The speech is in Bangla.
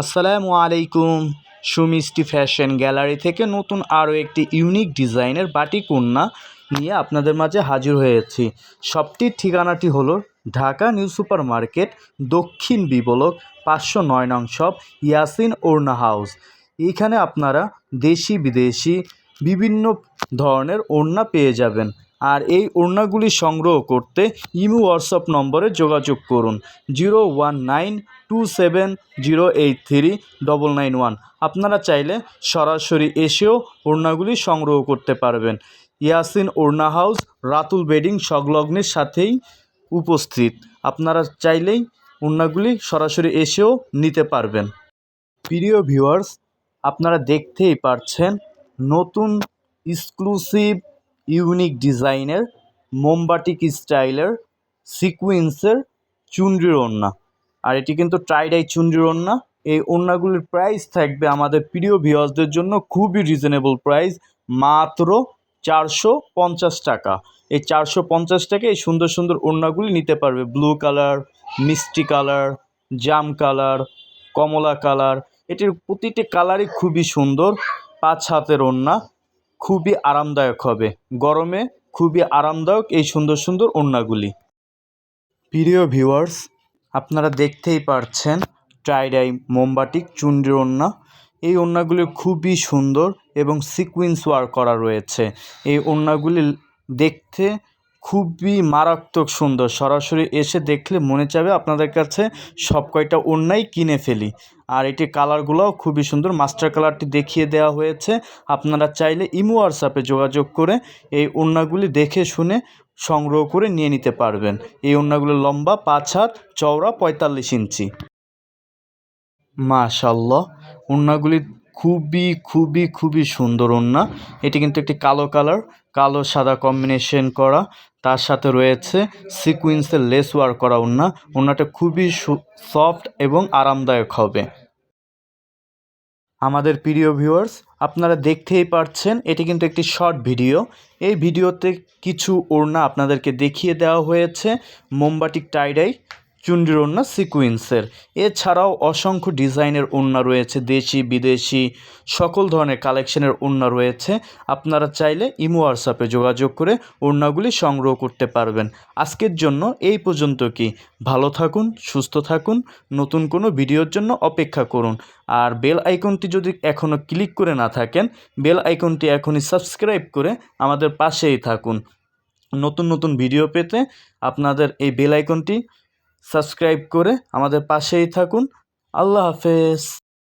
আসসালামু আলাইকুম। সুমিষ্টি ফ্যাশন গ্যালারি থেকে নতুন আরও একটি ইউনিক ডিজাইনের বাটিক কন্যা নিয়ে আপনাদের মাঝে হাজির হয়েছি। সবটির ঠিকানাটি হলো ঢাকা নিউ সুপার মার্কেট, দক্ষিণ বিবলক, পাঁচশো নয় নং শপ, ইয়াসিন ওড়না হাউস। এইখানে আপনারা দেশি বিদেশি বিভিন্ন ধরনের ওড়না পেয়ে যাবেন। আর এই ওড়নাগুলি সংগ্রহ করতে ইমো হোয়াটসঅ্যাপ নম্বরে যোগাযোগ করুন। Zero one nine two seven zero eight three double nine one. আপনারা চাইলে সরাসরি এসেও ওড়নাগুলি সংগ্রহ করতে পারবেন। ইয়াসিন ওড়না হাউস, রাতুল বেডিং সংলগ্নের সাথেই উপস্থিত। আপনারা চাইলেই ওড়নাগুলি সরাসরি এসেও নিতে পারবেন। প্রিয় ভিউয়ার্স, আপনারা দেখতেই পারছেন নতুন এক্সক্লুসিভ ইউনিক ডিজাইনের মোমবাটিক স্টাইলের সিকুয়েন্সের চুনরির ওড়না। আর এটি কিন্তু ট্রাইডাই চুনরির ওড়না। এই ওড়নাগুলির প্রাইস থাকবে আমাদের প্রিয় ভিউয়ার্সদের জন্য খুবই রিজনেবল প্রাইস মাত্র চারশো পঞ্চাশ টাকা। এই চারশো পঞ্চাশ টাকা এই সুন্দর সুন্দর ওড়নাগুলি নিতে পারবে। ব্লু কালার মিষ্টি কালার জাম কালার কমলা কালার এটির প্রতিটি কালারই খুবই সুন্দর, পাঁচ হাতের ওড়না। খুবই আরামদায়ক হবে। গরমে খুবই আরামদায়ক এই সুন্দর সুন্দর ওড়নাগুলি। প্রিয় ভিউয়ার্স, আপনারা দেখতেই পারছেন টাইডাই মোমবাটিক চুন্ডির ওড়না। এই ওড়নাগুলি খুবই সুন্দর এবং সিকুইন্স ওয়ার্ক করা রয়েছে। এই ওড়নাগুলি দেখতে খুবই মারাত্মক সুন্দর। সরাসরি এসে দেখলে মনে চাবে আপনাদের কাছে সব কয়টা ওড়নাই কিনে ফেলি। আর এটির কালারগুলোও খুবই সুন্দর। মাস্টার কালারটি দেখিয়ে দেওয়া হয়েছে। আপনারা চাইলে ইমো হোয়াটসঅ্যাপে যোগাযোগ করে এই ওড়নাগুলি দেখে শুনে সংগ্রহ করে নিয়ে নিতে পারবেন। এই ওড়নাগুলো লম্বা, পাঁচ হাত, চওড়া, পঁয়তাল্লিশ ইঞ্চি। মাশাল্লাহ ওড়নাগুলি খুবই খুবই খুবই সুন্দর ওড়না। এটি কিন্তু একটি কালো কালার, কালো সাদা কম্বিনেশন করা। তার সাথে রয়েছে সিকুইন্সের লেস ওয়ার্ক করা ওড়না। ওড়নাটা খুবই সফট এবং আরামদায়ক হবে। আমাদের প্রিয় ভিউয়ার্স আপনারা দেখতেই পারছেন, এটি কিন্তু একটি শর্ট ভিডিও এই ভিডিওতে কিছু ওড়না আপনাদেরকে দেখিয়ে দেওয়া হয়েছে। মোমবাটিক টাইডাই চুন্ডির ওড়না সিকুয়েন্সের। এছাড়াও অসংখ্য ডিজাইনের ওড়না রয়েছে, দেশি, বিদেশি, সকল ধরনের কালেকশনের ওড়না রয়েছে। আপনারা চাইলে ইমো হোয়াটসঅ্যাপে যোগাযোগ করে ওড়নাগুলি সংগ্রহ করতে পারবেন। আজকের জন্য এই পর্যন্ত কি। ভালো থাকুন, সুস্থ থাকুন, নতুন কোনো ভিডিওর জন্য অপেক্ষা করুন। আর বেল আইকনটি যদি এখনও ক্লিক করে না থাকেন, বেল আইকনটি এখনই সাবস্ক্রাইব করে আমাদের পাশেই থাকুন। নতুন নতুন ভিডিও পেতে আপনাদের এই বেল আইকনটি সাবস্ক্রাইব করে আমাদের পাশেই থাকুন। আল্লাহ হাফেজ।